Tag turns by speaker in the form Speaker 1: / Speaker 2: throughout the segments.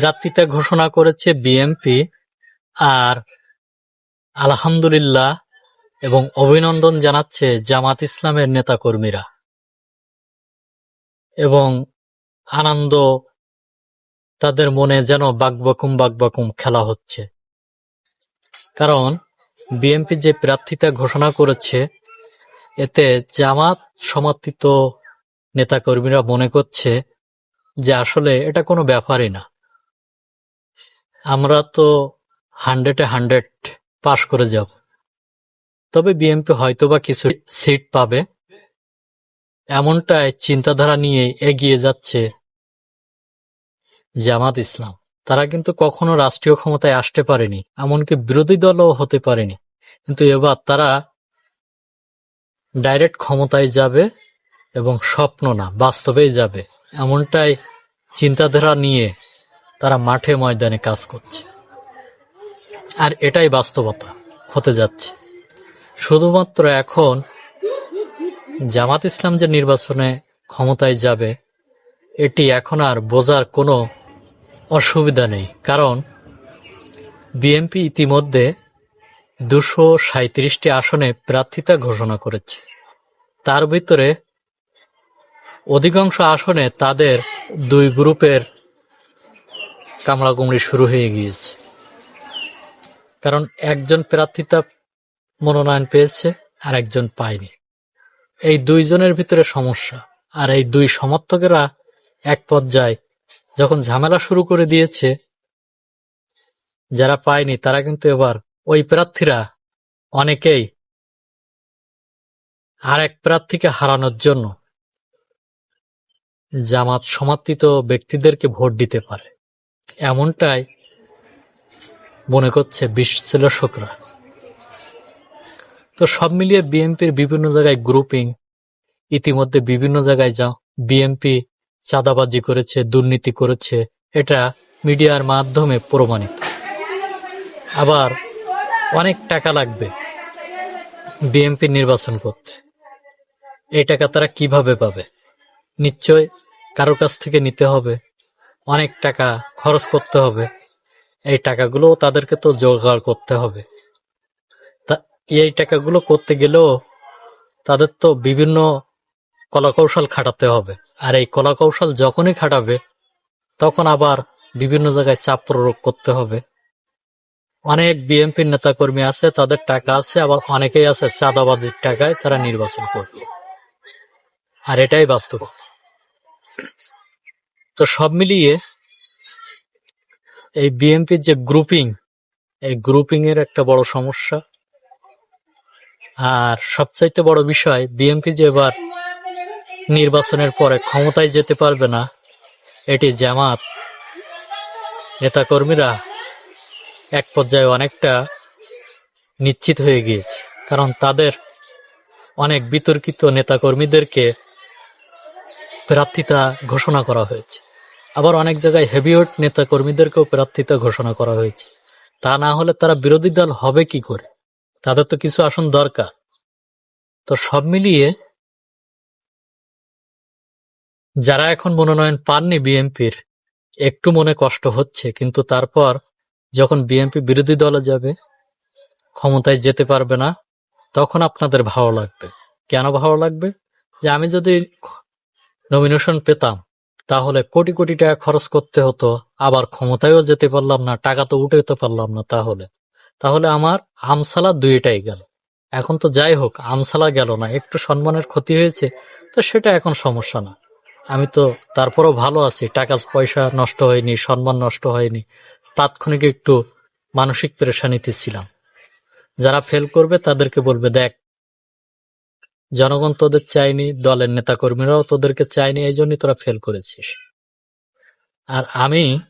Speaker 1: প্রার্থিতা ঘোষণা করেছে বিএনপি আর আলহামদুলিল্লাহ এবং অভিনন্দন জানাচ্ছে জামাত ইসলামের নেতাকর্মীরা। এবং আনন্দ তাদের মনে যেন বাকবাকুম বাকবাকুম খেলা হচ্ছে। কারণ বিএনপি যে প্রার্থিতা ঘোষণা করেছে, এতে জামাত সমর্থিত নেতাকর্মীরা মনে করছে যে আসলে এটা কোনো ব্যাপারই না। আমরা তো হান্ড্রেডে হান্ড্রেড পাশ করে যাব। তবে বিএনপি হয়তোবা কিছু সিট পাবে। এমনটাই চিন্তাধারা নিয়ে এগিয়ে যাচ্ছে জামাত ইসলাম। তারা কিন্তু কখনো রাষ্ট্রীয় ক্ষমতায় আসতে পারেনি, এমনকি বিরোধী দলও হতে পারেনি। কিন্তু এবার তারা ডাইরেক্ট ক্ষমতায় যাবে এবং স্বপ্ন না, বাস্তবেই যাবে। এমনটাই চিন্তাধারা নিয়ে তারা মাঠে ময়দানে কাজ করছে। আর এটাই বাস্তবতা, হতে যাচ্ছে। শুধুমাত্র এখন জামাত ইসলাম যে নির্বাচনে ক্ষমতায় যাবে, এটি এখন আর বোঝার কোনো অসুবিধা নেই। কারণ বিএনপি ইতিমধ্যে দুশো সাঁত্রিশটি আসনে প্রার্থিতা ঘোষণা করেছে। তার ভিতরে অধিকাংশ আসনে তাদের দুই গ্রুপের কামড়াকুমড়ি শুরু হয়ে গিয়েছে। কারণ একজন প্রার্থী তা মনোনয়ন পেয়েছে আর একজন পায়নি। এই দুইজনের ভিতরে সমস্যা। আর এই দুই সমর্থকেরা এক পর্যায়ে যখন ঝামেলা শুরু করে দিয়েছে, যারা পায়নি, তারা কিন্তু এবার ওই প্রার্থীরা অনেকেই আর এক প্রার্থীকে হারানোর জন্য জামাত সমর্থিত ব্যক্তিদেরকে ভোট দিতে পারে। এমনটাই মনে করছে বিশ্লেষকরা তো সব মিলিয়ে বিএনপির বিভিন্ন জায়গায় গ্রুপিং ইতিমধ্যে বিভিন্ন জায়গায় যাও, বিএনপি চাঁদাবাজি করেছে, দুর্নীতি করেছে, এটা মিডিয়ার মাধ্যমে প্রমাণিত। আবার অনেক টাকা লাগবে বিএনপি নির্বাচন করতে। এই টাকা তারা কীভাবে পাবে? নিশ্চয় কারও কাছ থেকে নিতে হবে। অনেক টাকা খরচ করতে হবে। এই টাকাগুলো তাদেরকে তো জোগাড় করতে হবে। তা এই টাকাগুলো করতে গেলেও তাদের তো বিভিন্ন কলাকৌশল খাটাতে হবে। আর এই কলাকৌশল যখনই খাটাবে, তখন আবার বিভিন্ন জায়গায় চাপ প্রয়োগ করতে হবে। অনেক বিএনপির নেতাকর্মী আছে, তাদের টাকা আছে, আবার অনেকেই আছে চাঁদাবাজির টাকায় তারা নির্বাচন করবে। আর এটাই বাস্তব। তো সব মিলিয়ে এই বিএনপির যে গ্রুপিং এই গ্রুপিং এর একটা বড় সমস্যা। আর সবচাইতে বড় বিষয়, বিএনপি যে এবার নির্বাচনের পরে ক্ষমতায় যেতে পারবে না, এটি জামাত। নেতাকর্মীরা এক পর্যায়ে অনেকটা নিশ্চিত হয়ে গিয়েছে, কারণ তাদের অনেক বিতর্কিত নেতাকর্মীদেরকে প্রার্থিতা ঘোষণা করা হয়েছে। আবার অনেক জায়গায় হেভিওয়েট নেতাকর্মীদেরকেও প্রার্থিতা ঘোষণা করা হয়েছে। তা না হলে তারা বিরোধী দল হবে কি করে? তাদের তো কিছু আসন দরকার। তো সব মিলিয়ে যারা এখন মনোনয়ন পাননি বিএনপির, একটু মনে কষ্ট হচ্ছে, কিন্তু তারপর যখন বিএনপি বিরোধী দলে যাবে, ক্ষমতায় যেতে পারবে না, তখন আপনাদের ভালো লাগবে। কেন ভালো লাগবে? যে আমি যদি নমিনেশন পেতাম তাহলে কোটি কোটি টাকা খরচ করতে হতো, আবার ক্ষমতায়ও যেতে পারলাম না, টাকা তো উঠাইতে পারলাম না তাহলে। তাহলে আমার আমসালা দুইটাই গেল। এখন তো যাই হোক, আমসালা গেল না, একটু সম্মানের ক্ষতি হয়েছে, তো সেটা এখন সমস্যা না। আমি তো তারপরও ভালো আছি, টাকা পয়সা নষ্ট হয়নি, সম্মান নষ্ট হয়নি, তাৎক্ষণিক একটু মানসিক পেরেশানিতে ছিলাম। যারা ফেল করবে তাদেরকে বলবে, দেখ জনগণ তোদের চায়নি, দলের নেতাকর্মীরাও তোদেরকে চায়নি এই জন্যই তোরা ফেল করেছিস। আর আমি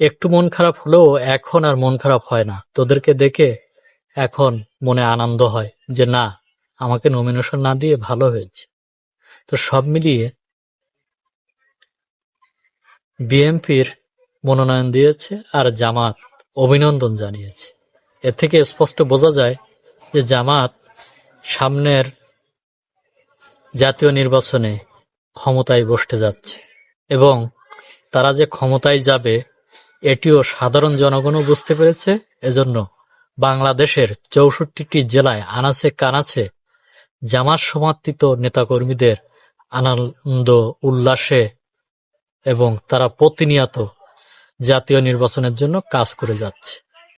Speaker 1: একটু মন খারাপ হলেও এখন আর মন খারাপ হয় না। তোদেরকে দেখে এখন মনে আনন্দ হয় যে, না, আমাকে নমিনেশন না দিয়ে ভালো হয়েছে। তো সব মিলিয়ে বিএনপির মনোনয়ন দিয়েছে আর জামাত অভিনন্দন জানিয়েছে। এ থেকে স্পষ্ট বোঝা যায় যে, জামাত সামনের জাতীয় নির্বাচনে ক্ষমতায় বসতে যাচ্ছে। এবং তারা যে ক্ষমতায় যাবে, এটিও সাধারণ জনগণও বুঝতে পেরেছে। এজন্য বাংলাদেশের চৌষট্টিটি জেলায় আনাচে কানাচে জামাত সমর্থিত নেতাকর্মীদের আনন্দ, উল্লাসে এবং তারা প্রতিনিয়ত জাতীয় নির্বাচনের জন্য কাজ করে যাচ্ছে।